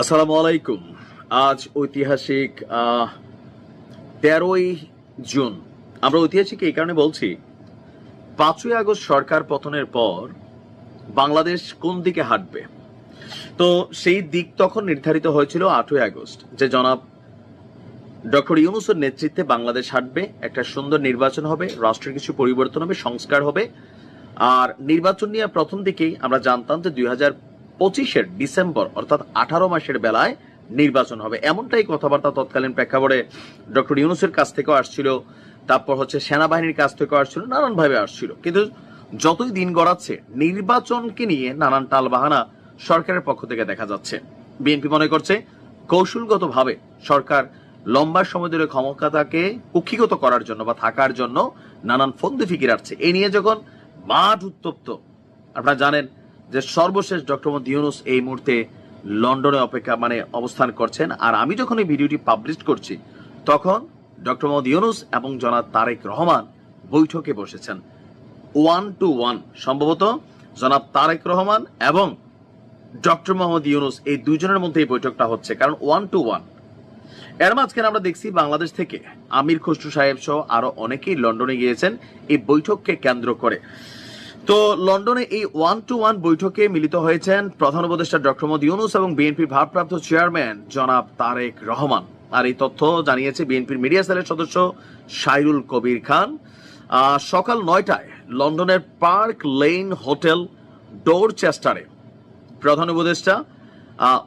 আসসালামু আলাইকুম। আজ ঐতিহাসিক তেরোই জুন। আমরা ঐতিহাসিক এই কারণে বলছি, পাঁচই আগস্ট সরকার পতনের পর বাংলাদেশ কোন দিকে হাঁটবে? তো সেই দিক তখন নির্ধারিত হয়েছিল আটই আগস্ট, যে জনাব ডক্টর ইউনুসের নেতৃত্বে বাংলাদেশ হাঁটবে, একটা সুন্দর নির্বাচন হবে, রাষ্ট্রের কিছু পরিবর্তন হবে, সংস্কার হবে। আর নির্বাচন নিয়ে প্রথম দিকেই আমরা জানতাম যে দুই হাজার পঁচিশের ডিসেম্বর, অর্থাৎ আঠারো মাসের বেলায় নির্বাচন হবে। এমনটাই কথাবার্তা তৎকালীন প্রেক্ষাপটে ডক্টর ইউনুসের কাছ থেকেও আসছিল, তারপর হচ্ছে সেনাবাহিনীর কাছ থেকেও আসছিল, নানানভাবে আসছিল। কিন্তু যতই দিন গড়াচ্ছে, নির্বাচনকে নিয়ে নানান টালবাহানা সরকারের পক্ষ থেকে দেখা যাচ্ছে। বিএনপি মনে করছে, কৌশলগতভাবে সরকার লম্বা সময় ধরে ক্ষমতাকে কুক্ষিগত করার জন্য বা থাকার জন্য নানান ফন্দি ফিকির আসছে এই নিয়ে যখন মাঠ উত্তপ্ত, আপনারা জানেন যে সর্বশেষ ডক্টর মোহাম্মদ ইউনুস এই মুহূর্তে লন্ডনে অপেক্ষা মানে অবস্থান করছেন। আর আমি যখন এই ভিডিওটি পাবলিশ করছি, তখন ডক্টর মোহাম্মদ ইউনুস এবং জনাব তারেক রহমান বৈঠকে বসেছেন। ওয়ান টু ওয়ান, সম্ভবত জনাব তারেক রহমান এবং ডক্টর মোহাম্মদ ইউনুস এই দুজনের মধ্যে এই বৈঠকটা হচ্ছে, কারণ ওয়ান টু ওয়ান। এর মাঝখানে আমরা দেখছি বাংলাদেশ থেকে আমির খসরু সাহেব সহ আরও অনেকেই লন্ডনে গিয়েছেন। এই বৈঠককে কেন্দ্র করে তো লন্ডনে এই ওয়ান টু ওয়ান বৈঠকে মিলিত হয়েছেন প্রধান উপদেষ্টা ডক্টর মোহাম্মদ ইউনুস এবং বিএনপির ভারপ্রাপ্ত চেয়ারম্যান জনাব তারেক রহমান। আর এই তথ্য জানিয়েছে বিএনপির মিডিয়া সেলের সদস্য সাইরুল কবির খান। সকাল নয়টায় লন্ডনের পার্ক লেন হোটেল ডোরচেস্টারে প্রধান উপদেষ্টা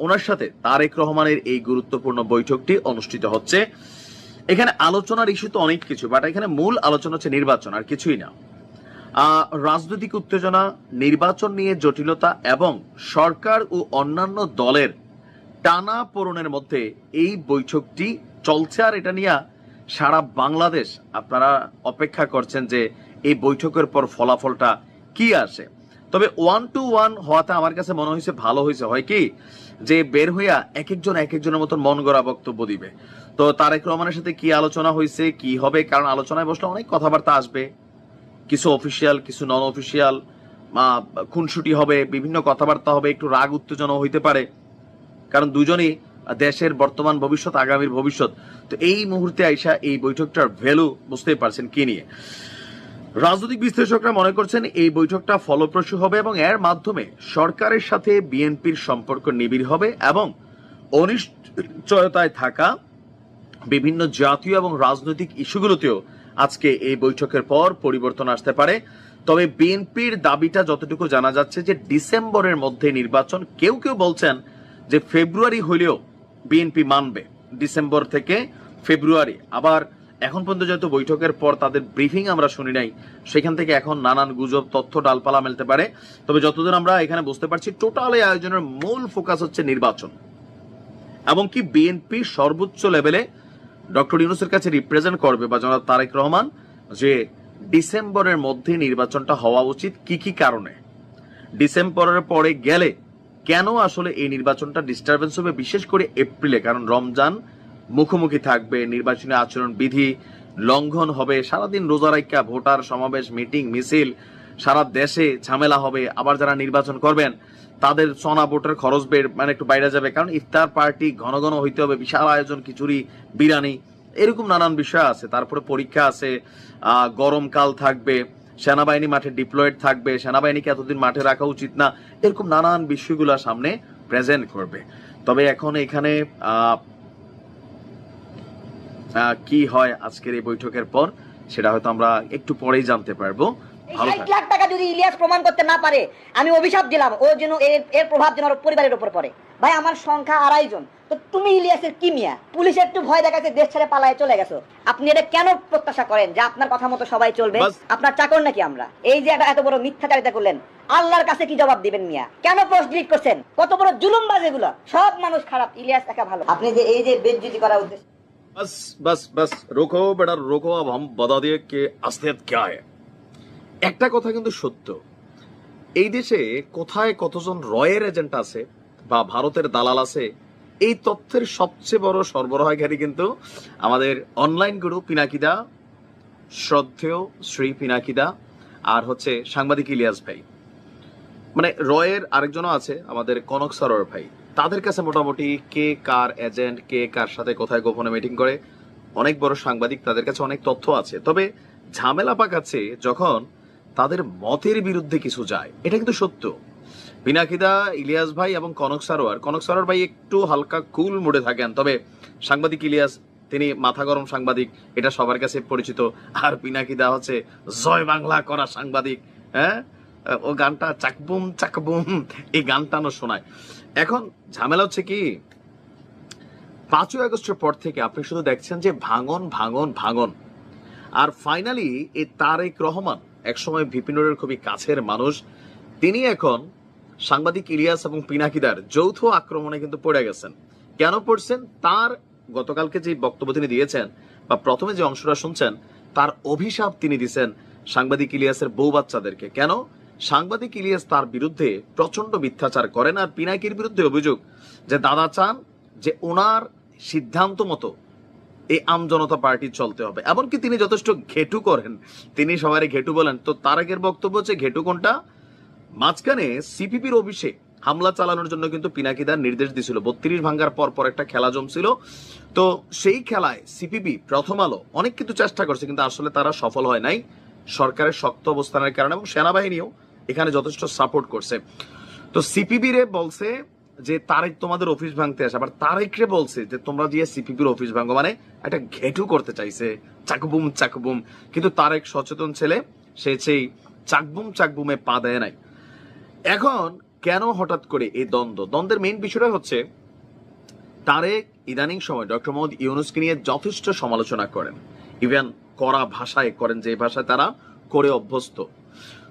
ওনার সাথে তারেক রহমানের এই গুরুত্বপূর্ণ বৈঠকটি অনুষ্ঠিত হচ্ছে। এখানে আলোচনার ইস্যু তো অনেক কিছু বাট এখানে মূল আলোচনা হচ্ছে নির্বাচন, আর কিছুই না। রাজনৈতিক উত্তেজনা, নির্বাচন নিয়ে জটিলতা এবং সরকার ও অন্যান্য দলের টানা পূরণের মধ্যে এই বৈঠকটি চলছে। আর এটা নিয়ে সারা বাংলাদেশ আপনারা অপেক্ষা করছেন যে এই বৈঠকের পর ফলাফলটা কি আসে। তবে ওয়ান টু ওয়ান হওয়াতে আমার কাছে মনে হয়েছে, ভালো হয়েছে। হয় কি? যে বের হইয়া এক একজন এক একজনের মতন মন গড়া বক্তব্য দিবে। তো তারেক রহমানের সাথে কি আলোচনা হয়েছে, কি হবে? কারণ আলোচনায় বসলে অনেক কথাবার্তা আসবে। কিছু অফিসিয়াল কিছু নন অফিসিয়াল খুনসুটি হবে, বিভিন্ন কথাবার্তা হবে, একটু রাগ উত্তেজনা হইতে পারে। কারণ দুজনেই দেশের বর্তমান ভবিষ্যৎ, আগামীর ভবিষ্যৎ। তো এই মুহূর্তে আইসা এই বৈঠকটার ভ্যালু বুঝতেই পারছেন কি নিয়ে। রাজনৈতিক বিশ্লেষকরা মনে করছেন এই বৈঠকটা ফলপ্রসূ হবে এবং এর মাধ্যমে সরকারের সাথে বিএনপির সম্পর্ক নিবিড় হবে এবং অনিশ্চয়তায় থাকা বিভিন্ন জাতীয় এবং রাজনৈতিক ইস্যুগুলোতেও আজকে এই বৈঠকের পর পরিবর্তন আসতে পারে। তবে বিএনপির দাবিটা যতটুকু জানা যাচ্ছে যে ডিসেম্বরের মধ্যে নির্বাচন কেউ কেউ বলছেন যে ফেব্রুয়ারি হলেও বিএনপি মানবে। ডিসেম্বর থেকে ফেব্রুয়ারি। আবার এখন পর্যন্ত যেহেতু বৈঠকের পর তাদের ব্রিফিং আমরা শুনি নাই, সেখান থেকে এখন নানান গুজব, তথ্য, ডালপালা মেলতে পারে। তবে যতদূর আমরা এখানে বুঝতে পারছি, টোটাল এই আয়োজনের মূল ফোকাস হচ্ছে নির্বাচন। এমনকি বিএনপি সর্বোচ্চ লেভেলে ডক্টর ইউনুসের কাছে রিপ্রেজেন্ট করবে বা জনাব তারেক রহমান যে ডিসেম্বরের মধ্যে নির্বাচনটা হওয়া উচিত কি কি কারণে? ডিসেম্বরের পরে গেলে কেন আসলে এই নির্বাচনটা ডিস্টারবেন্স হবে, বিশেষ করে এপ্রিলে? কারণ রমজান মুখোমুখি থাকবে, নির্বাচনী আচরণ বিধি লঙ্ঘন হবে, সারাদিন রোজা রাইকা ভোটার সমাবেশ, মিটিং, মিছিল, সারা দেশে ঝামেলা হবে, আবার যারা নির্বাচন করবেন তাদের সনা ভোটের খরচ বের মানে একটু বাইরে যাবে। কারণ ইফতার পার্টি ঘন ঘন হইতে হবে, বিশাল আয়োজন, খিচুড়ি, বিরিয়ানি, এরকম নানান বিষয় আছে। তারপরে পরীক্ষা আছে গরমকাল থাকবে, সেনাবাহিনী মাঠে ডিপ্লয়েড থাকবে, সেনাবাহিনীকে এতদিন মাঠে রাখা উচিত না, এরকম নানান বিষয়গুলো সামনে প্রেজেন্ট করবে। তবে এখন এখানে কি হয় আজকের এই বৈঠকের পর, সেটা হয়তো আমরা একটু পরেই জানতে পারব। ষাট থাকবেন লাখ টাকা যদি ইলিয়াস প্রমাণ করতে না পারে আমি অভিশাপ দিলাম ও যেন এর এর প্রভাব যেন ওর পরিবারের উপর পড়ে ভাই আমার সংখ্যা আড়াই জন তো তুমি ইলিয়াসের কি মিয়া পুলিশ একটু ভয় দেখাচ্ছে দেশ ছেড়ে পালায় চলে গেছো আপনি এটা কেন প্রত্যাশা করেন যে আপনার কথা মতো সবাই চলবে বাস। আপনার চাকর নাকি আমরা এই যে একটা এত বড় মিথ্যাচারিতা করলেন আল্লাহর কাছে কি জবাব দিবেন মিয়া কেন পোস্ট ডিলিট করছেন কত বড় জুলুমবাজ এগুলো সব মানুষ খারাপ ইলিয়াস একা ভালো আপনি যে এই যে বেজ্জুতি করা উদ্দেশ্য बस बस बस रोको बेटा रोको अब हम बता दिए कि असलियत क्या है একটা কথা কিন্তু সত্য। এই দেশে কোথায় কতজন রয়ের এজেন্ট আছে বা ভারতের দালাল আছে, এই তথ্যের সবচেয়ে বড় সরবরাহকারী কিন্তু আমাদের অনলাইন গুরু পিনাকিদা, শ্রদ্ধেয় শ্রী পিনাকিদা আর হচ্ছে সাংবাদিক ইলিয়াস ভাই। মানে রয়ের আরেকজনও আছে, আমাদের কনক সরোর ভাই। তাদের কাছে মোটামুটি কে কার এজেন্ট কে কার সাথে কোথায় গোপনে মিটিং করে, অনেক বড় সাংবাদিক তাদের কাছে অনেক তথ্য আছে। তবে ঝামেলা পাকাচ্ছে যখন তাদের মতের বিরুদ্ধে কিছু যায়। এটা কিন্তু সত্য। পিনাকিদা, ইলিয়াস ভাই এবং কনক সারোয়ার। কনক সারোয়ার ভাই একটু হালকা কুল মুডে থাকেন, তবে সাংবাদিক ইলিয়াস, তিনি মাথা গরম সাংবাদিক, এটা সবার কাছে পরিচিত। আর পিনাকিদা হচ্ছে জয় বাংলা করা সাংবাদিক হ্যাঁ? ও গানটা চাকবুম চাকবুম, এই গানটানো শোনায়। এখন ঝামেলা হচ্ছে কি, পাঁচই আগস্টের পর থেকে আপনি শুধু দেখছেন যে ভাঙন ভাঙন ভাঙন। আর ফাইনালি এই তারেক রহমান একসময় বিপিনুরের খুবই কাছের মানুষ। তিনি এখন সাংবাদিক ইলিয়াস এবং পিনাকিদার যৌথ আক্রমণে কিন্তু পড়ে গেছেন। কেন পড়ছেন? তার গতকালকে যে বক্তব্য তিনি দিয়েছেন বা প্রথমে যে অংশটা শুনছেন, তার অভিশাপ তিনি দিছেন সাংবাদিক ইলিয়াসের বউ বাচ্চাদেরকে। কেন? সাংবাদিক ইলিয়াস তার বিরুদ্ধে প্রচণ্ড মিথ্যাচার করেন আর পিনাকির বিরুদ্ধে অভিযোগ যে দাদা চান যে ওনার সিদ্ধান্ত মতো এই আমজনতা পার্টি চলতে হবে। এমনকি তিনি যথেষ্ট ঘেটু করেন। তিনি সবারই ঘেটু বলেন। তো তার আগের বক্তব্য হচ্ছে, ঘেটু কোনটা? মাঝখানে সিপিপির অফিসে হামলা চালানোর জন্য কিন্তু পিনাকিদার নির্দেশ দিছিল। বত্রিশ ভাঙ্গার পর পর একটা খেলা জমছিল। তো সেই খেলায় সিপিপি প্রথম আলো অনেক কিছু চেষ্টা করছে, কিন্তু আসলে তারা সফল হয় নাই। সরকারের শক্ত অবস্থানের কারণে এবং সেনাবাহিনীও এখানে যথেষ্ট সাপোর্ট করছে। তো সিপিবি রে বলছে যে তারেক তোমাদের অফিস ভাঙতে আসে, আবার তারেক রে বলছে যে তোমরা দিয়ে সিপিপির অফিস ভাঙো মানে একটা ঘেটু করতে চাইছে। চাকবুম চাকবুম। কিন্তু তারেক সচেতন ছেলে, সে সেই চাকবুম, চাকবুমে পা দেয় নাই। এখন কেন হঠাৎ করে এই দ্বন্দ্ব? দ্বন্দ্বের মেইন বিষয়টা হচ্ছে, তারেক ইদানিং সময় ডক্টর মোহাম্মদ ইউনুসকে নিয়ে যথেষ্ট সমালোচনা করেন। ইভেন করা ভাষায় করেন যে ভাষায় তারা করে অভ্যস্ত।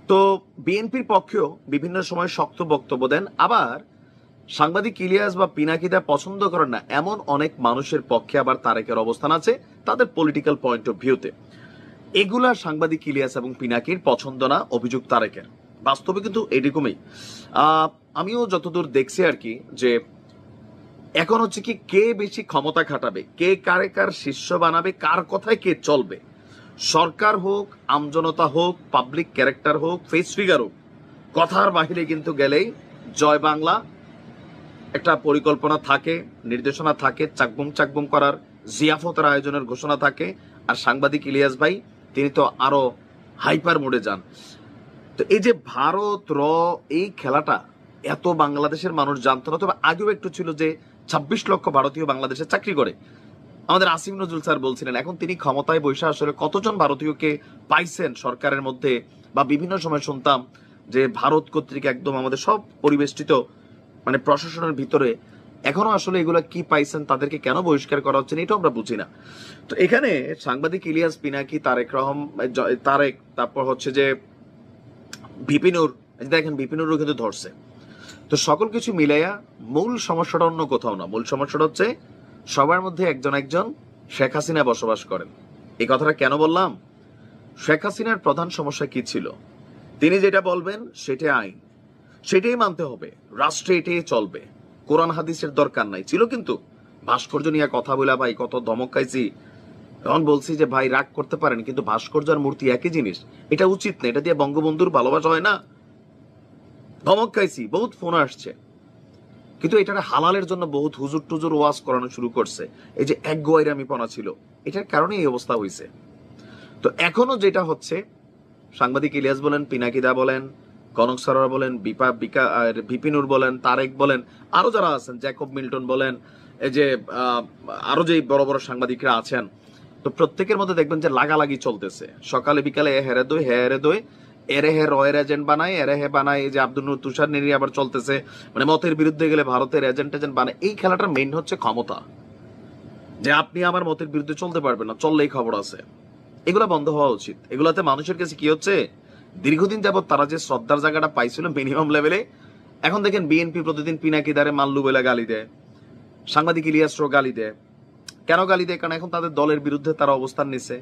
তো বিএনপির পক্ষেও বিভিন্ন সময় শক্ত বক্তব্য দেন, আবার সাংবাদিক ইলিয়াস বা পিনাকিদা পছন্দ করেন না। এমন অনেক মানুষের পক্ষে আবার তারেকের অবস্থান আছে তাদের পলিটিক্যাল পয়েন্ট অফ ভিউতে এগুলা সাংবাদিক ইলিয়াস এবং পিনাকির পছন্দ না অভিযোগ তারেকের। বাস্তবে কিন্তু এরকমই। আমিও যতদূর দেখছি আর কি যে এখন হচ্ছে কি কে বেশি ক্ষমতা খাটাবে, কে কারে কার শিষ্য বানাবে, কার কথায় কে চলবে। সরকার হোক আমজনতা হোক পাবলিক ক্যারেক্টার হোক ফেস ফিগার হোক, কথার বাহিরে কিন্তু গেলেই জয় বাংলা একটা পরিকল্পনা থাকে, নির্দেশনা থাকে, চাকবুম চাকবুম করার জিয়াফতের আয়োজনের ঘোষণা থাকে। আর সাংবাদিক ইলিয়াস ভাই, তিনি তো আরও হাইপার মোডে যান। তো এই যে ভারত র এই খেলাটা, এত বাংলাদেশের মানুষ জানতো না, তবে আগেও একটু ছিল যে ছাব্বিশ লক্ষ ভারতীয় বাংলাদেশে চাকরি করে। আমাদের আসিম নজরুল স্যার বলছিলেন, এখন তিনি ক্ষমতায় বসে আসলে কতজন ভারতীয়কে পাইছেন সরকারের মধ্যে? বা বিভিন্ন সময় শুনতাম যে ভারত কর্তৃক একদম আমাদের সব পরিবেষ্টিত মানে প্রশাসনের ভিতরে এখনও আসলে এগুলো কি পাইছেন, তাদেরকে কেন বহিষ্কার করা হচ্ছে এটাও আমরা বুঝি না। তো এখানে সাংবাদিক ইলিয়াস পিনাকি, তারেক রহম তারেক, তারপর হচ্ছে যে বিপিনুর দেখেন বিপিনুরও কিন্তু ধরছে। তো সকল কিছু মিলাইয়া মূল সমস্যাটা অন্য কোথাও না। মূল সমস্যাটা হচ্ছে সবার মধ্যে একজন একজন শেখ হাসিনা বসবাস করেন। এই কথাটা কেন বললাম? শেখ হাসিনার প্রধান সমস্যা কি ছিল? তিনি যেটা বলবেন সেটা আইন। সেটাই মানতে হবে। রাষ্ট্রে এটাই চলবে। কোরআন হাদিসের দরকার নাই। ছিল কিন্তু ভাস্কর্য নিয়ে কথা বলা ভাই কত ধমক খাইছি এখন বলছি যে, ভাই, রাগ করতে পারেন, কিন্তু ভাস্কর্য আর মূর্তি একই জিনিস। এটা উচিত না। এটা দিয়ে বঙ্গবন্ধুর ভালোবাসা হয় না? ধমক খাইছি, বহুত ফোন আসছে। কিন্তু এটা হালালের জন্য বহুত হুজুর টুজুর ওয়াজ করানো শুরু করছে। এই যে এক গোয়াইরামি পনা ছিল, এটার কারণে এই অবস্থা হয়েছে তো এখনও যেটা হচ্ছে, সাংবাদিক ইলিয়াস বলেন পিনাকিদা বলেন কনক সরোয়ার বলেন বিপা বিকা বিপিনুর বলেন তারেক বলেন আরও যারা আছেন জ্যাকব মিল্টন বলেন এই যে আহ, আরও যে বড় বড় সাংবাদিকরা আছেন তো প্রত্যেকের মধ্যে দেখবেন যে লাগালাগি চলতেছে। সকালে বিকালে হেরে দই হেরে দই এরে হে রয়ের এজেন্ট বানায় এরে হে বানায় এই যে আব্দুল নূর তুষার নিয়ে আবার চলতেছে। মানে মতের বিরুদ্ধে গেলে ভারতের এজেন্ট এজেন্ট বানায়। এই খেলাটার মেইন হচ্ছে ক্ষমতা। যে আপনি আমার মতের বিরুদ্ধে চলতে পারবেন না চললেই খবর আছে। এগুলা বন্ধ হওয়া উচিত। এগুলাতে মানুষের কাছে কি হচ্ছে? দীর্ঘদিন যাবত তারা যে শ্রদ্ধার জায়গাটা পাইছিল মিনিমাম লেভেলে এখন দেখেন বিএনপি প্রতিদিন পিনাকি দ্বারে মাল্লু বেলা গালি দেয়, সাংবাদিক ইলিয়াসরও গালি দেয়। কেন গালি দেয়? কারণ এখন তাদের দলের বিরুদ্ধে তারা অবস্থান নিছে।